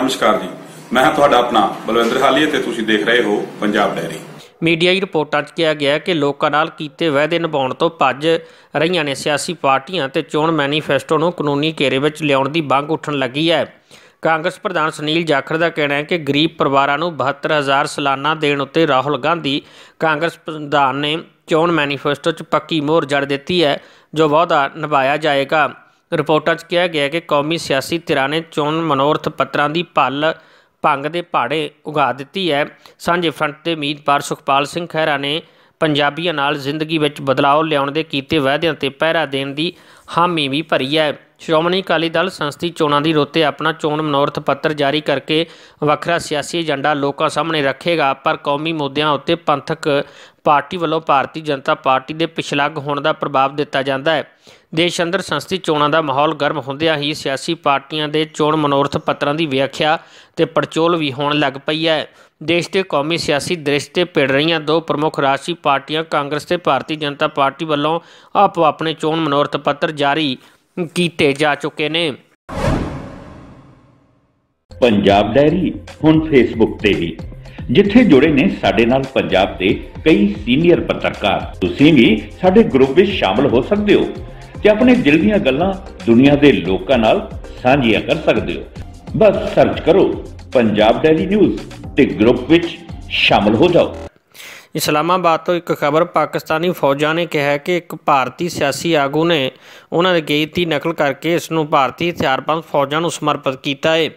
ਨਮਸਕਾਰ ਜੀ। ਮੈਂ ਹਾਂ ਤੁਹਾਡਾ ਆਪਣਾ ਬਲਵਿੰਦਰ ਹਾਲੀਆ ਤੇ ਤੁਸੀਂ ਦੇਖ ਰਹੇ ਹੋ ਪੰਜਾਬ ਡੈਰੀ। ਮੀਡੀਆਈ ਰਿਪੋਰਟਾਂ 'ਚ ਕਿਹਾ ਗਿਆ ਕਿ ਲੋਕਾਂ ਨਾਲ ਕੀਤੇ ਵਾਅਦੇ ਨਿਭਾਉਣ ਤੋਂ ਭੱਜ ਰਹੀਆਂ ਨੇ ਸਿਆਸੀ ਪਾਰਟੀਆਂ ਤੇ ਚੋਣ ਮੈਨੀਫੈਸਟੋ ਨੂੰ ਕਾਨੂੰਨੀ ਘੇਰੇ ਵਿੱਚ ਲਿਆਉਣ ਦੀ ਮੰਗ ਉੱਠਣ ਲੱਗੀ ਹੈ। ਕਾਂਗਰਸ ਪ੍ਰਧਾਨ ਸੁਨੀਲ ਜਾਖੜ ਦਾ ਕਹਿਣਾ ਹੈ ਕਿ ਗਰੀਬ ਪਰਿਵਾਰਾਂ ਨੂੰ 72000 ਸਾਲਾਨਾ ਦੇਣ ਉੱਤੇ ਰਾਹੁਲ ਗਾਂਧੀ ਕਾਂਗਰਸ ਪ੍ਰਧਾਨ ਨੇ ਚੋਣ ਮੈਨੀਫੈਸਟੋ 'ਚ ਪੱਕੀ ਮੋਹਰ ਜੜ ਦਿੱਤੀ ਹੈ, ਜੋ ਵਾਅਦਾ ਨਿਭਾਇਆ ਜਾਏਗਾ। ਰਿਪੋਰਟਾਂ 'ਚ ਕਿਹਾ ਗਿਆ ਕਿ ਕੌਮੀ ਸਿਆਸੀ ਧਿਰਾਂ ਨੇ ਚੋਣ ਮਨੋਰਥ ਪੱਤਰਾਂ ਦੀ ਭੱਲ ਭੰਗ ਦੇ ਪਹਾੜੇ ਉਗਾ ਦਿੱਤੀ ਹੈ। ਸਾਂਝੇ ਫਰੰਟ ਦੇ ਉਮੀਦਵਾਰ ਸੁਖਪਾਲ ਸਿੰਘ ਖਹਿਰਾ ਨੇ ਪੰਜਾਬੀਆਂ ਨਾਲ ਜ਼ਿੰਦਗੀ ਵਿੱਚ ਬਦਲਾਅ ਲਿਆਉਣ ਦੇ ਕੀਤੇ ਵਾਅਦਿਆਂ ਤੇ ਪਹਿਰਾ ਦੇਣ ਦੀ ਹਾਮੀ ਵੀ ਭਰੀ ਹੈ। ਸ਼੍ਰੋਮਣੀ ਅਕਾਲੀ ਦਲ ਸੰਸਦੀ ਚੋਣਾਂ ਦੀ ਰੋਤੇ ਆਪਣਾ ਚੋਣ ਮਨੋਰਥ ਪੱਤਰ ਜਾਰੀ ਕਰਕੇ ਵੱਖਰਾ ਸਿਆਸੀ ਏਜੰਡਾ ਲੋਕਾਂ ਸਾਹਮਣੇ ਰੱਖੇਗਾ, ਪਰ ਕੌਮੀ ਮੁੱਦਿਆਂ ਉੱਤੇ ਪੰਥਕ ਪਾਰਟੀ ਵੱਲੋਂ ਭਾਰਤੀ ਜਨਤਾ ਪਾਰਟੀ ਦੇ ਪਿਛਲੱਗ ਹੋਣ ਦਾ ਪ੍ਰਭਾਵ ਦਿੱਤਾ ਜਾਂਦਾ ਹੈ। ਦੇਸ਼ ਅੰਦਰ ਸੰਸਦੀ ਚੋਣਾਂ ਦਾ ਮਾਹੌਲ ਗਰਮ ਹੁੰਦਿਆਂ ਹੀ ਸਿਆਸੀ ਪਾਰਟੀਆਂ ਦੇ ਚੋਣ ਮਨੋਰਥ ਪੱਤਰਾਂ ਦੀ ਵਿਆਖਿਆ ਤੇ ਪੜਚੋਲ ਵੀ ਹੋਣ ਲੱਗ ਪਈ ਹੈ। ਦੇਸ਼ ਦੇ ਕੌਮੀ ਸਿਆਸੀ ਦ੍ਰਿਸ਼ ਤੇ ਭਿੜ ਰਹੀਆਂ ਦੋ ਪ੍ਰਮੁੱਖ ਰਾਸ਼ਟਰੀ ਪਾਰਟੀਆਂ ਕਾਂਗਰਸ ਤੇ ਭਾਰਤੀ ਜਨਤਾ ਪਾਰਟੀ ਵੱਲੋਂ ਆਪੋ ਆਪਣੇ ਚੋਣ ਮਨੋਰਥ ਪੱਤਰ ਜਾਰੀ ਕੀਤੇ ਜਾ ਚੁੱਕੇ ਨੇ। ਪੰਜਾਬ ਡਾਇਰੀ, ਹੁਣ ਫੇਸਬੁੱਕ ਤੇ ਵੀ। ਜਿੱਥੇ ਜੁੜੇ ਨੇ ਸਾਡੇ ਨਾਲ ਪੰਜਾਬ ਦੇ ਕਈ ਸੀਨੀਅਰ ਪੱਤਰਕਾਰ। ਤੁਸੀਂ ਵੀ ਸਾਡੇ ਗਰੁੱਪ ਵਿੱਚ ਸ਼ਾਮਲ ਹੋ ਸਕਦੇ ਹੋ ਤੇ ਆਪਣੇ ਦਿਲ ਦੀਆਂ ਗੱਲਾਂ ਦੁਨੀਆ ਦੇ ਲੋਕਾਂ ਨਾਲ ਸਾਂਝੀਆਂ ਕਰ ਸਕਦੇ ਹੋ। ਬਸ ਸਰਚ ਕਰੋ ਪੰਜਾਬ ਡਾਇਰੀ ਨਿਊਜ਼ ਤੇ ਗਰੁੱਪ ਵਿੱਚ ਸ਼ਾਮਲ ਹੋ ਜਾਓ। ਇਸਲਾਮਾਬਾਦ ਤੋਂ ਇੱਕ ਖਬਰ ਪਾਕਿਸਤਾਨੀ ਫੌਜਾਂ ਨੇ ਕਿਹਾ ਕਿ ਇੱਕ ਭਾਰਤੀ ਸਿਆਸੀ ਆਗੂ ਨੇ ਉਹਨਾਂ ਦੇ ਗੀਤ ਦੀ ਨਕਲ ਕਰਕੇ ਇਸ ਨੂੰ ਭਾਰਤੀ ਹਥਿਆਰਬੰਦ ਫੌਜਾਂ ਨੂੰ ਸਮਰਪਿਤ ਕੀਤਾ ਹੈ।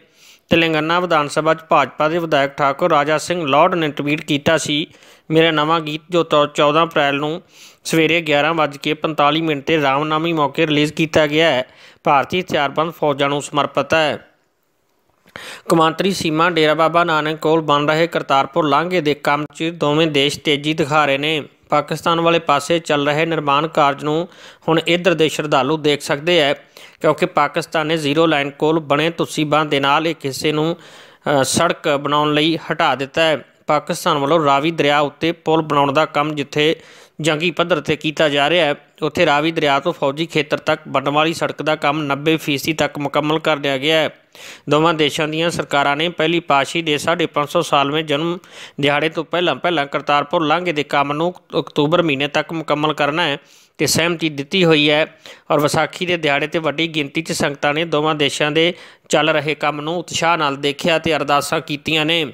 ਤੇਲੰਗਾਨਾ ਵਿਧਾਨ ਸਭਾ 'ਚ ਭਾਜਪਾ ਦੇ ਵਿਧਾਇਕ ਠਾਕੁਰ ਰਾਜਾ ਸਿੰਘ ਲਾਰਡ ਨੇ ਟਵੀਟ ਕੀਤਾ ਸੀ, ਮੇਰਾ ਨਵਾਂ ਗੀਤ ਜੋ 14 ਅਪ੍ਰੈਲ ਨੂੰ ਸਵੇਰੇ 11:45 ਮਿੰਟ ਤੇ ਰਾਮਨਾਮੀ ਮੌਕੇ ਰਿਲੀਜ਼ ਕੀਤਾ ਗਿਆ ਹੈ। ਭਾਰਤੀ ਹਥਿਆਰਬੰਦ ਫੌਜਾਂ ਨੂੰ ਸਮਰਪਿਤ ਹੈ। ਕੌਮਾਂਤਰੀ ਸੀਮਾ ਡੇਰਾ ਬਾਬਾ ਨਾਨਕ ਕੋਲ ਬਣ ਰਹੇ ਕਰਤਾਰਪੁਰ ਲਾਂਘੇ ਦੇ ਕੰਮ 'ਚ ਦੋਵੇਂ ਦੇਸ਼ ਤੇਜ਼ੀ ਦਿਖਾ ਰਹੇ ਨੇ। ਪਾਕਿਸਤਾਨ ਵਾਲੇ ਪਾਸੇ ਚੱਲ ਰਹੇ ਨਿਰਮਾਣ ਕਾਰਜ ਨੂੰ ਹੁਣ ਇਧਰ ਦੇ ਸ਼ਰਧਾਲੂ ਦੇਖ ਸਕਦੇ ਹੈ ਕਿਉਂਕਿ ਪਾਕਿਸਤਾਨ ਨੇ ਜ਼ੀਰੋ ਲਾਈਨ ਕੋਲ ਬਣੇ ਤੁਸੀਂ ਬੰਦ ਦੇ ਨਾਲ ਇੱਕ ਹਿੱਸੇ ਨੂੰ ਸੜਕ ਬਣਾਉਣ ਲਈ ਹਟਾ ਦਿੱਤਾ ਹੈ ਪਾਕਿਸਤਾਨ ਵੱਲੋਂ ਰਾਵੀ ਦਰਿਆ ਉੱਤੇ ਪੁਲ ਬਣਾਉਣ ਦਾ ਕੰਮ ਜਿੱਥੇ ਜੰਗੀ ਪੱਧਰ ਤੇ ਕੀਤਾ ਜਾ ਰਿਹਾ ਹੈ, ਉੱਥੇ ਰਾਵੀ ਦਰਿਆ ਤੋਂ ਫੌਜੀ ਖੇਤਰ ਤੱਕ ਬਣਨ ਵਾਲੀ ਸੜਕ ਦਾ ਕੰਮ 90% ਤੱਕ ਮੁਕੰਮਲ ਕਰ ਲਿਆ ਗਿਆ ਹੈ। ਦੋਵਾਂ ਦੇਸ਼ਾਂ ਦੀਆਂ ਸਰਕਾਰਾਂ ਨੇ ਪਹਿਲੀ ਪਾਸ਼ੀ ਦੇ 550 ਸਾਲਵੇਂ ਜਨਮ ਦਿਹਾੜੇ ਤੋਂ ਪਹਿਲਾਂ ਪਹਿਲਾਂ ਕਰਤਾਰਪੁਰ ਲਾਂਘੇ ਦੇ ਕੰਮ ਨੂੰ ਅਕਤੂਬਰ ਮਹੀਨੇ ਤੱਕ ਮੁਕੰਮਲ ਕਰਨਾ ਹੈ ਤੇ ਸਹਿਮਤੀ ਦਿੱਤੀ ਹੋਈ ਹੈ ਔਰ ਵਿਸਾਖੀ ਦੇ ਦਿਹਾੜੇ ਤੇ ਵੱਡੀ ਗਿਣਤੀ 'ਚ ਸੰਗਤਾਂ ਨੇ ਦੋਵਾਂ ਦੇਸ਼ਾਂ ਦੇ ਚੱਲ ਰਹੇ ਕੰਮ ਨੂੰ ਉਤਸ਼ਾਹ ਨਾਲ ਦੇਖਿਆ ਤੇ ਅਰਦਾਸਾਂ ਕੀਤੀਆਂ ਨੇ।